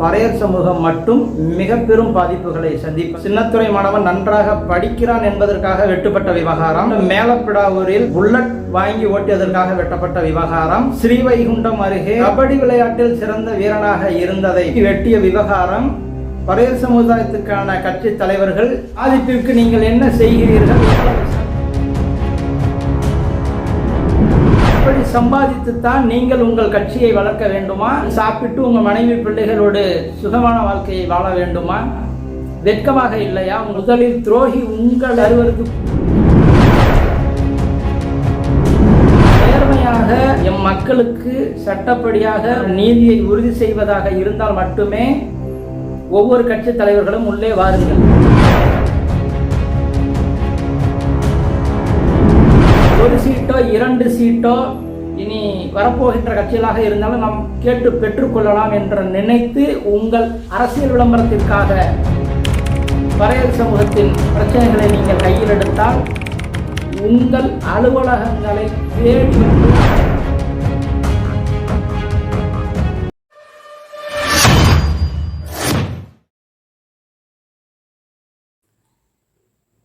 பறையர் சமூகம் மட்டும் மிக பெரும் பாதிப்புகளை சந்திப்பு சின்னத்துறை மாணவன் நன்றாக படிக்கிறான் என்பதற்காக வெட்டுப்பட்ட விவகாரம். மேலப்பிடாவூரில் புல்லட் வாங்கி ஓட்டியதற்காக வெட்டப்பட்ட விவகாரம். ஸ்ரீவைகுண்டம் அருகே கபடி விளையாட்டில் சிறந்த வீரனாக இருந்ததை வெட்டிய விவகாரம். பறையர் சமுதாயத்துக்கான கட்சி தலைவர்கள் பாதிப்பிற்கு நீங்கள் என்ன செய்கிறீர்கள்? சம்பாதித்து சம்பாதித்துத்தான் நீங்கள் உங்கள் கட்சியை வளர்க்க வேண்டுமா? சாப்பிட்டு உங்கள் மனைவி பிள்ளைகளோடு சுகமான வாழ்க்கையை வாழ வேண்டுமா? வெட்கமாக இல்லையா? முதலில் துரோகி உங்கள் அறுவருக்கு நேர்மையாக எம் மக்களுக்கு சட்டப்படியாக நீதியை உறுதி செய்வதாக இருந்தால் மட்டுமே ஒவ்வொரு கட்சி தலைவர்களும் உள்ளே வாருங்கள். ஒரு சீட்டோ இரண்டு சீட்டோ இனி வரப்போகின்ற கட்சிகளாக இருந்தாலும் நாம் கேட்டு பெற்றுக்கொள்ளலாம் என்று நினைத்து உங்கள் அரசியல் விளம்பரத்திற்காக வரையல் சமூகத்தின் பிரச்சனைகளை நீங்கள் கையில் எடுத்தால் உங்கள் அலுவலகங்களை தேடி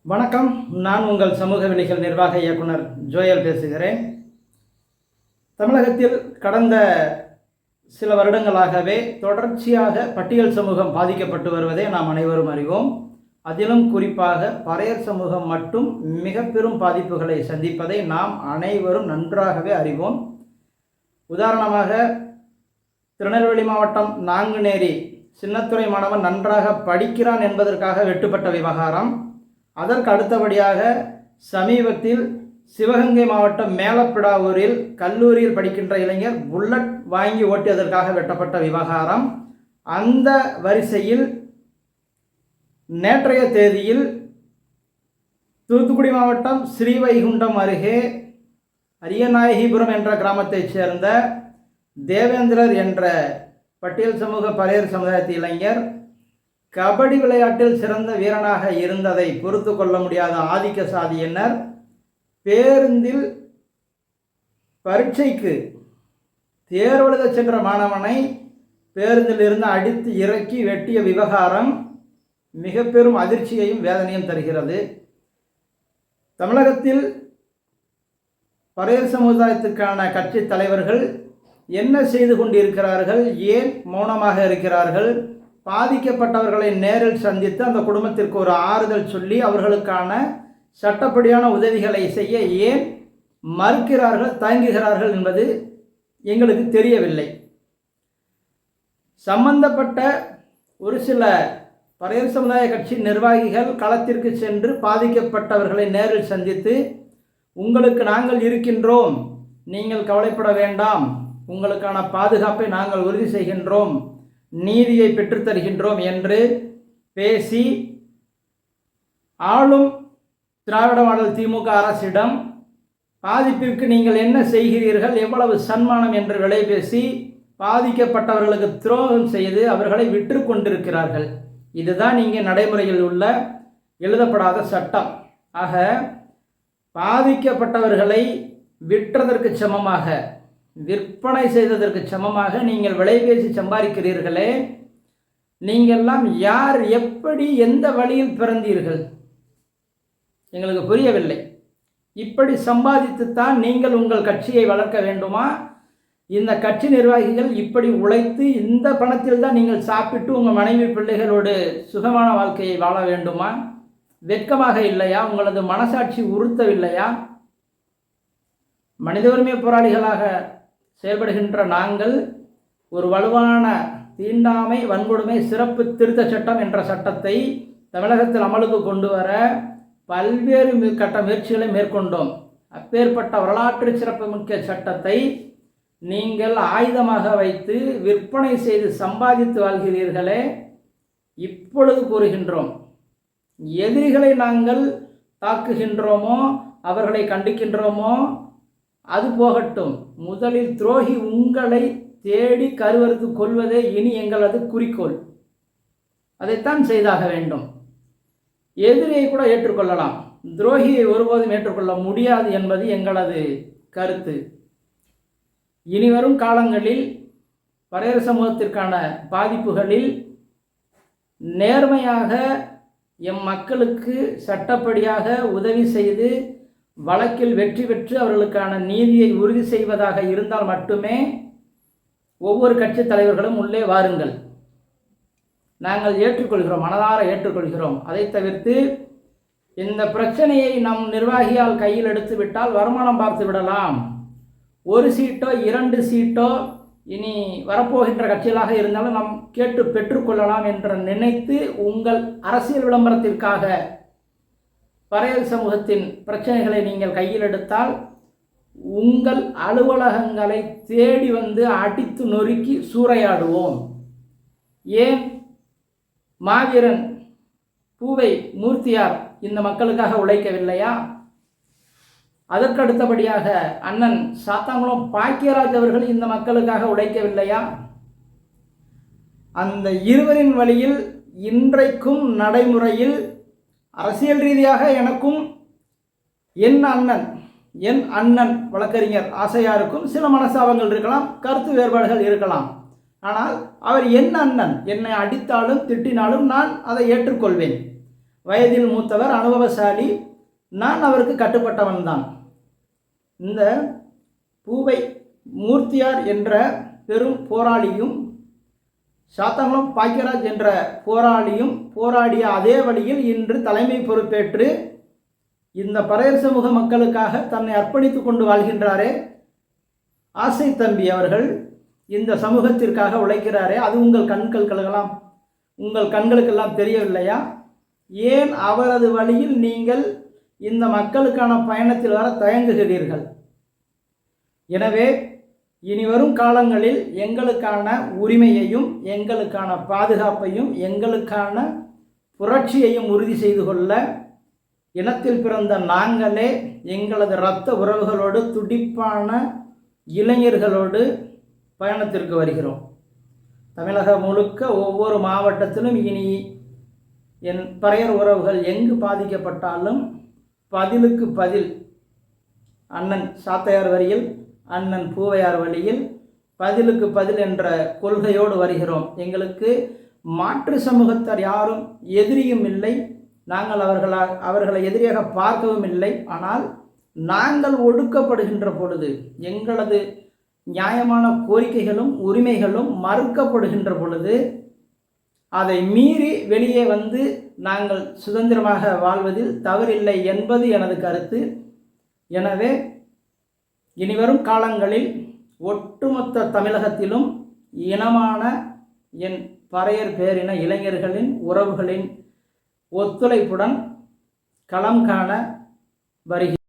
வணக்கம். நான் உங்கள் சமூக விலைகள் நிர்வாக இயக்குனர் ஜோயல் பேசுகிறேன். தமிழகத்தில் கடந்த சில வருடங்களாகவே தொடர்ச்சியாக பட்டியல் சமூகம் பாதிக்கப்பட்டு வருவதை நாம் அனைவரும் அறிவோம். அதிலும் குறிப்பாக பறையர் சமூகம் மட்டும் மிக பெரும் பாதிப்புகளை சந்திப்பதை நாம் அனைவரும் நன்றாகவே அறிவோம். உதாரணமாக திருநெல்வேலி மாவட்டம் நாங்குநேரி சின்னத்துறை மாணவன் நன்றாக படிக்கிறான் என்பதற்காக வெட்டுப்பட்ட விவகாரம். அதற்கு அடுத்தபடியாக சமீபத்தில் சிவகங்கை மாவட்டம் மேலப்பிடாவூரில் கல்லூரியில் படிக்கின்ற இளைஞர் புல்லட் வாங்கி ஓட்டியதற்காக வெட்டப்பட்ட விவகாரம். அந்த வரிசையில் நேற்றைய தேதியில் தூத்துக்குடி மாவட்டம் ஸ்ரீவைகுண்டம் அருகே அரியநாயகிபுரம் என்ற கிராமத்தைச் சேர்ந்த தேவேந்திரர் என்ற பட்டியல் சமூக பறையர் சமுதாயத்து இளைஞர் கபடி விளையாட்டில் சிறந்த வீரனாக இருந்ததை பொறுத்து கொள்ள முடியாத ஆதிக்க சாதியினர். பேருந்தில் பரீட்சைக்கு தேர்வெழுத சென்ற மாணவனை பேருந்தில் இருந்து அடித்து இறக்கி வெட்டிய விவகாரம் மிக பெரும் அதிர்ச்சியையும் வேதனையும் தருகிறது. தமிழகத்தில் பறையர் சமுதாயத்துக்கான கட்சி தலைவர்கள் என்ன செய்து கொண்டிருக்கிறார்கள் ஏன் மௌனமாக இருக்கிறார்கள் பாதிக்கப்பட்டவர்களை நேரில் சந்தித்து அந்த குடும்பத்திற்கு ஒரு ஆறுதல் சொல்லி அவர்களுக்கான சட்டப்படியான உதவிகளை செய்ய ஏன் மறுக்கிறார்கள் தயங்குகிறார்கள் என்பது எங்களுக்கு தெரியவில்லை. சம்பந்தப்பட்ட ஒரு சில பறையர் சமுதாய கட்சி நிர்வாகிகள் களத்திற்கு சென்று பாதிக்கப்பட்டவர்களை நேரில் சந்தித்து உங்களுக்கு நாங்கள் இருக்கின்றோம் நீங்கள் கவலைப்பட வேண்டாம் உங்களுக்கான பாதுகாப்பை நாங்கள் உறுதி செய்கின்றோம் நீதியை பெற்றுத்தருகின்றோம் என்று பேசி ஆளும் திராவிட மாடல் திமுக அரசிடம் பாதிப்பிற்கு நீங்கள் என்ன செய்கிறீர்கள் எவ்வளவு சன்மானம் என்று விலை பேசி பாதிக்கப்பட்டவர்களுக்கு துரோகம் செய்து அவர்களை விற்று கொண்டிருக்கிறார்கள். இதுதான் இங்கே நடைமுறையில் உள்ள எழுதப்படாத சட்டம். ஆக பாதிக்கப்பட்டவர்களை விற்றதற்கு சமமாக விற்பனை செய்ததற்கு சமமாக நீங்கள் விலை பேசி சம்பாதிக்கிறீர்களே நீங்கள்லாம் யார் எப்படி எந்த வழியில் பிறந்தீர்கள்? எங்களுக்கு புரியவில்லை. இப்படி சம்பாதித்துத்தான் நீங்கள் உங்கள் கட்சியை வளர்க்க வேண்டுமா? இந்த கட்சி நிர்வாகிகள் இப்படி உழைத்து இந்த பணத்தில் தான் நீங்கள் சாப்பிட்டு உங்கள் மனைவி பிள்ளைகளோடு சுகமான வாழ்க்கையை வாழ வேண்டுமா? வெட்கமாக இல்லையா? உங்களது மனசாட்சி உறுத்தவில்லையா? மனித உரிமை போராளிகளாக செயல்படுகின்ற நாங்கள் ஒரு வலுவான தீண்டாமை வன்கொடுமை சிறப்பு திருத்த சட்டம் என்ற சட்டத்தை தமிழகத்தில் அமலுக்கு கொண்டு வர பல்வேறு கட்ட முயற்சிகளை மேற்கொண்டோம். அப்பேற்பட்ட வரலாற்று சிறப்புமிக்க சட்டத்தை நீங்கள் ஆயுதமாக வைத்து விற்பனை செய்து சம்பாதித்து வாழ்கிறீர்களே இப்பொழுது கூறுகின்றோம். எதிரிகளை நாங்கள் தாக்குகின்றோமோ அவர்களை கண்டிக்கின்றோமோ அது போகட்டும். முதலில் துரோகி உங்களை தேடி கருவறுத்து கொள்வதே இனி எங்களது குறிக்கோள். அதைத்தான் செய்தாக வேண்டும். எதிரியை கூட ஏற்றுக்கொள்ளலாம். துரோகியை ஒருபோதும் ஏற்றுக்கொள்ள முடியாது என்பது எங்களது கருத்து. இனிவரும் காலங்களில் வரையறு சமூகத்திற்கான பாதிப்புகளில் நேர்மையாக எம் மக்களுக்கு சட்டப்படியாக உதவி செய்து வழக்கில் வெற்றி பெற்று அவர்களுக்கான நீதியை உறுதி செய்வதாக இருந்தால் மட்டுமே ஒவ்வொரு கட்சி தலைவர்களும் உள்ளே வாருங்கள். நாங்கள் ஏற்றுக்கொள்கிறோம் மனதார ஏற்றுக்கொள்கிறோம். அதை தவிர்த்து இந்த பிரச்சனையை நம் நிர்வாகியால் கையில் எடுத்து விட்டால் வருமானம் பார்த்து விடலாம். ஒரு சீட்டோ இரண்டு சீட்டோ இனி வரப்போகின்ற கட்சிகளாக இருந்தாலும் நாம் கேட்டு பெற்றுக்கொள்ளலாம் என்று நினைத்து உங்கள் அரசியல் விளம்பரத்திற்காக பறையல் சமூகத்தின் பிரச்சனைகளை நீங்கள் கையில் எடுத்தால் உங்கள் அலுவலகங்களை தேடி வந்து அடித்து நொறுக்கி சூறையாடுவோம். ஏன்? மாவீரன் பூவை மூர்த்தியார் இந்த மக்களுக்காக உழைக்கவில்லையா? அதற்கு அடுத்தபடியாக அண்ணன் சாத்தாங்குளம் பாக்கியராஜ் அவர்கள் இந்த மக்களுக்காக உழைக்கவில்லையா? அந்த இருவரின் வழியில் இன்றைக்கும் நடைமுறையில் அரசியல் ரீதியாக எனக்கும் என் அண்ணன் என் அண்ணன் வழக்கறிஞர் ஆசையாருக்கும் சில மனசாபங்கள் இருக்கலாம் கருத்து வேறுபாடுகள் இருக்கலாம். ஆனால் அவர் என் அண்ணன்? என்னை அடித்தாலும் திட்டினாலும் நான் அதை ஏற்றுக்கொள்வேன். வயதில் மூத்தவர் அனுபவசாலி நான் அவருக்கு கட்டுப்பட்டவன் தான் இந்த பூவை மூர்த்தியார் என்ற பெரும் போராளியும் சாத்தங்குளம் பாக்கியராஜ் என்ற போராளியும் போராடிய அதே வழியில் இன்று தலைமை பொறுப்பேற்று இந்த பரையர் சமூக மக்களுக்காக தன்னை அர்ப்பணித்து கொண்டு வாழ்கின்றாரே. ஆசை தம்பி அவர்கள் இந்த சமூகத்திற்காக உழைக்கிறாரே அது உங்கள் கண்கள்களெல்லாம் உங்கள் கண்களுக்கெல்லாம் தெரியவில்லையா? ஏன் அவரது வழியில் நீங்கள் இந்த மக்களுக்கான பயணத்தில் வர தயங்குகிறீர்கள்? எனவே இனி வரும் காலங்களில் எங்களுக்கான உரிமையையும் எங்களுக்கான பாதுகாப்பையும் எங்களுக்கான புரட்சியையும் உறுதி செய்து கொள்ள இனத்தில் பிறந்த நாங்களே எங்களது இரத்த உறவுகளோடு துடிப்பான இளைஞர்களோடு பயணத்திற்கு வருகிறோம். தமிழகம் முழுக்க ஒவ்வொரு மாவட்டத்திலும் இனி என் பறையர் உறவுகள் எங்கு பாதிக்கப்பட்டாலும் பதிலுக்கு பதில் அண்ணன் சாத்தையார் வரியில் அண்ணன் பூவையார் வழியில் பதிலுக்கு பதில் என்ற கொள்கையோடு வருகிறோம். எங்களுக்கு மாற்று சமூகத்தார் யாரும் எதிரியும் இல்லை. நாங்கள் அவர்களா அவர்களை எதிரியாக பார்க்கவும் இல்லை. ஆனால் நாங்கள் ஒடுக்கப்படுகின்ற பொழுது எங்களது நியாயமான கோரிக்கைகளும் உரிமைகளும் மறுக்கப்படுகின்ற பொழுது அதை மீறி வெளியே வந்து நாங்கள் சுதந்திரமாக வாழ்வதில் தவறில்லை என்பது எனது கருத்து. எனவே இனிவரும் காலங்களில் ஒட்டுமொத்த தமிழகத்திலும் இனமான என் பறையர் பேரின இளைஞர்களின் உறவுகளின் ஒத்துழைப்புடன் களம் காண வருகிறேன்.